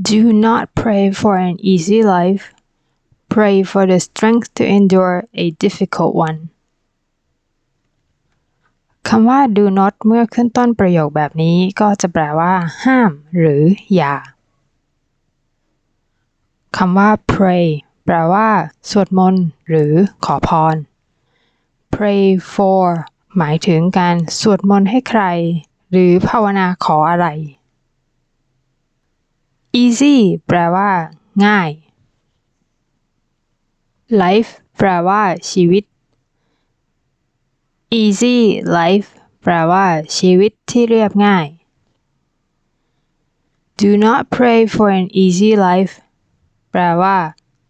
Do not pray for an easy life. Pray for the strength to endure a difficult one. คำว่า do not เมื่อขึ้นต้นประโยคแบบนี้ก็จะแปลว่า ห้าม หรือ อย่าคำว่า pray แปลว่า สวดมนต์หรือขอพร pray for หมายถึงการสวดมนต์ให้ใคร หรือภาวนาขออะไร easy แปลว่า ง่าย life แปลว่า ชีวิต easy life แปลว่า ชีวิตที่เรียบง่าย do not pray for an easy life แปลว่า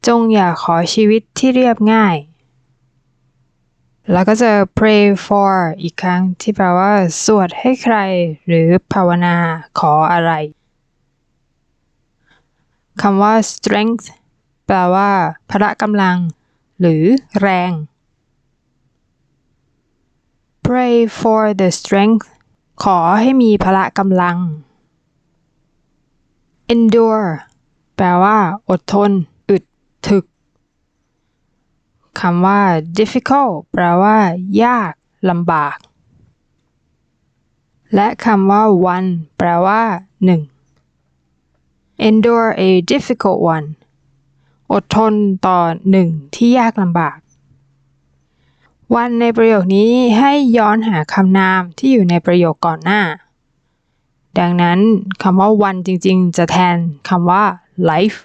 จงอย่าขอชีวิตที่เรียบง่าย แล้วก็จะ pray for อีกครั้งที่แปลว่า สวดให้ใคร หรือภาวนาขออะไร คำว่า strength แปลว่า พละกำลัง หรือ แรง pray for the strength ขอให้มีพละกำลัง endure แปลว่า อดทน อึด ถึก คำว่า difficult แปลว่า ยาก ลำบาก และคำว่า one แปลว่าหนึ่ง endure a difficult one อดทนต่อหนึ่งที่ยากลำบาก วันในประโยคนี้ให้ย้อนหาคำนามที่อยู่ในประโยคก่อนหน้า ดังนั้นคำว่าวันจริงๆ จะแทนคำว่า life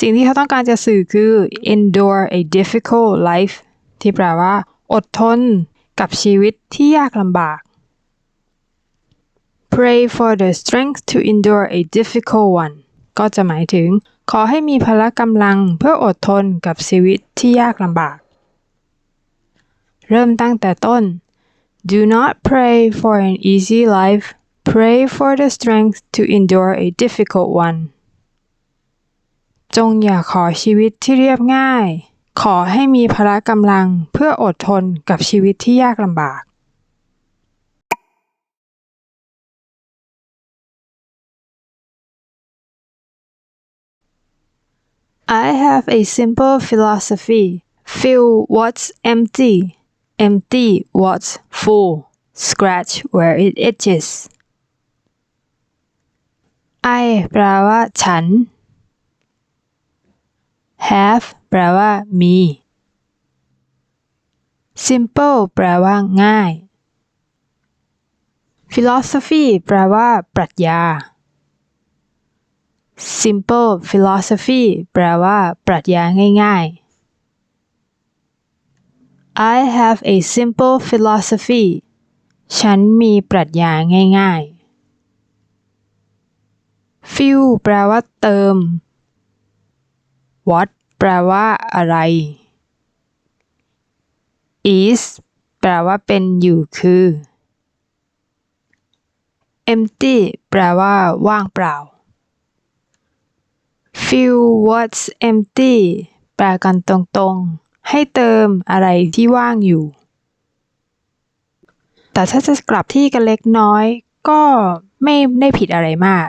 สิ่งที่เขาต้องการจะสื่อคือ endure a difficult life ที่แปลว่า อดทนกับชีวิตที่ยากลำบาก pray for the strength to endure a difficult one ก็จะหมายถึง ขอให้มีพละกำลังเพื่ออดทนกับชีวิตที่ยากลำบาก เริ่มตั้งแต่ต้น Do not pray for an easy life pray for the strength to endure a difficult one จงอย่าขอชีวิตที่เรียบง่าย ขอให้มีพละกำลังเพื่ออดทนกับชีวิตที่ยากลำบาก I have a simple philosophy. Fill what's empty. Empty what's full. Scratch where it itches. I แปลว่า ฉัน have แปลว่า มี simple แปลว่า ง่าย philosophy แปลว่า ปรัชญา simple philosophy แปลว่า ปรัชญาง่าย ๆ I have a simple philosophy ฉันมีปรัชญาง่าย ๆ fill แปลว่า เติม what แปลว่าอะไร is แปลว่าเป็นอยู่คือ empty แปลว่าว่างเปล่า fill what's empty แปลกันตรงๆ ให้เติมอะไรที่ว่างอยู่ แต่ถ้าจะกลับที่กันเล็กน้อย ก็ไม่ได้ผิดอะไรมาก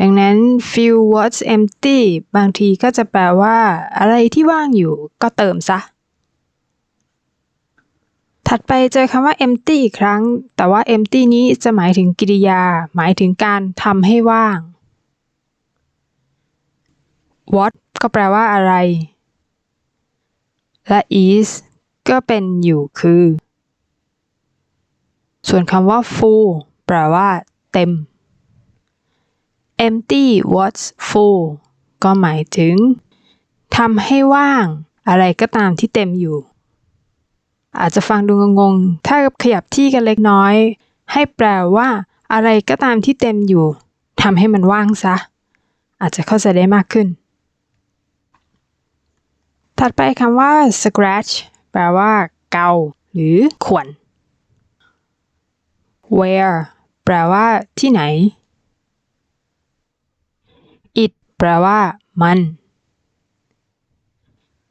ดังนั้น fill what's empty บางทีก็จะแปลว่า อะไรที่ว่างอยู่ ก็เติมซะ ถัดไปเจอคำว่า empty อีกครั้ง แต่ว่า empty นี้จะหมายถึงกริยา หมายถึงการทำให้ว่าง what ก็แปลว่าอะไร และ is ก็เป็นอยู่คือ ส่วนคำว่า full แปลว่า เต็ม empty what's full ก็หมายถึงทำให้ว่าง อะไรก็ตามที่เต็มอยู่ อาจจะฟังดูงงๆ ถ้าขยับที่กันเล็กน้อย ให้แปลว่า อะไรก็ตามที่เต็มอยู่ทำให้มันว่างซะ อาจจะเข้าใจได้มากขึ้น ถัดไปคำว่า scratch แปลว่า เกา หรือข่วน where แปลว่า ที่ไหน it แปลว่า มัน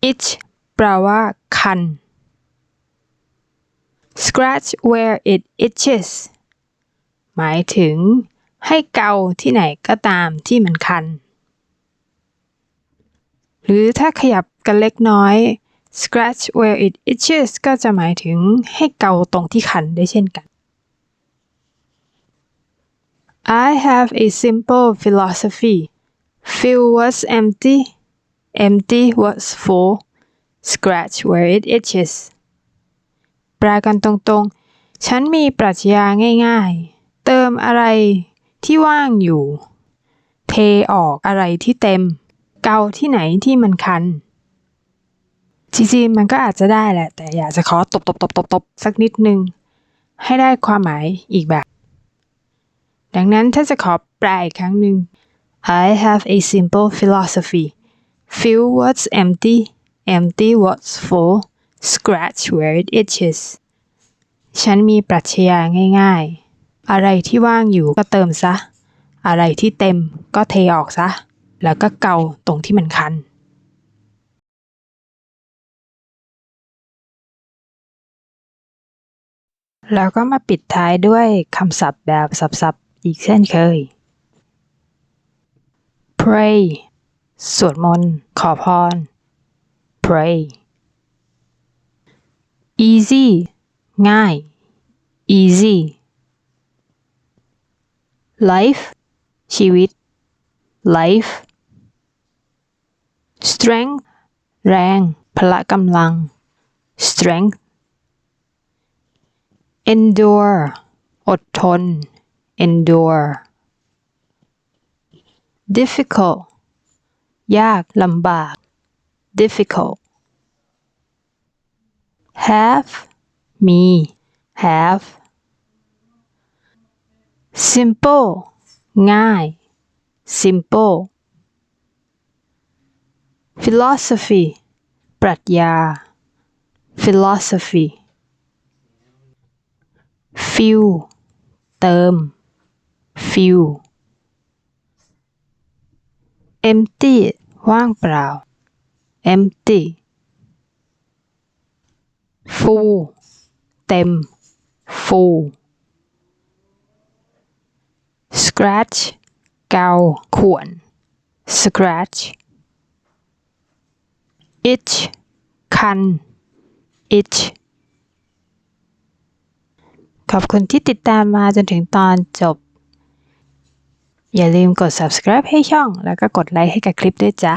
itch แปลว่า คัน scratch where it itches หมายถึง ให้เกาที่ไหนก็ตามที่มันคัน หรือถ้าขยับกันเล็กน้อย scratch where it itches ก็จะหมายถึงให้เกาตรงที่คันได้เช่นกัน I have a simple philosophy fill what's empty empty what's full scratch where it itches แปลกันตรงๆ ฉันมีปรัชญาง่ายๆ เติมอะไรที่ว่างอยู่ เทออกอะไรที่เต็ม เกาที่ไหนที่มันคัน จริงๆมันก็อาจจะได้แหละ แต่อยากจะขอตบตบตบตบตบสักนิดนึง ให้ได้ความหมายอีกแบบ ดังนั้นถ้าจะขอแปลอีกครั้งหนึ่ง I have a simple philosophy fill what's empty empty what's full scratch where it itches ฉันมีปรัชญาง่ายๆ อะไรที่ว่างอยู่ก็เติมซะ อะไรที่เต็มก็เทออกซะ แล้วก็เกาตรงที่มันคันแล้วก็มาปิดท้ายด้วยคำศัพท์แบบสับๆอีกเช่นเคย pray สวดมนต์ ขอพร pray easy ง่าย easy life ชีวิต life strength แรง พละกำลัง strength endure อดทน endure difficult ยากลำบาก difficult have มี have simple ง่าย simple philosophy ปรัชญา philosophy fill เติม fill empty ว่างเปล่า empty full เต็ม full scratch เกาข่วน scratch itch คัน itch ขอบคุณที่ติดตามมาจนถึงตอนจบ อย่าลืมกด subscribe ให้ช่อง แล้วก็กดไลค์ให้กับคลิปด้วยจ้า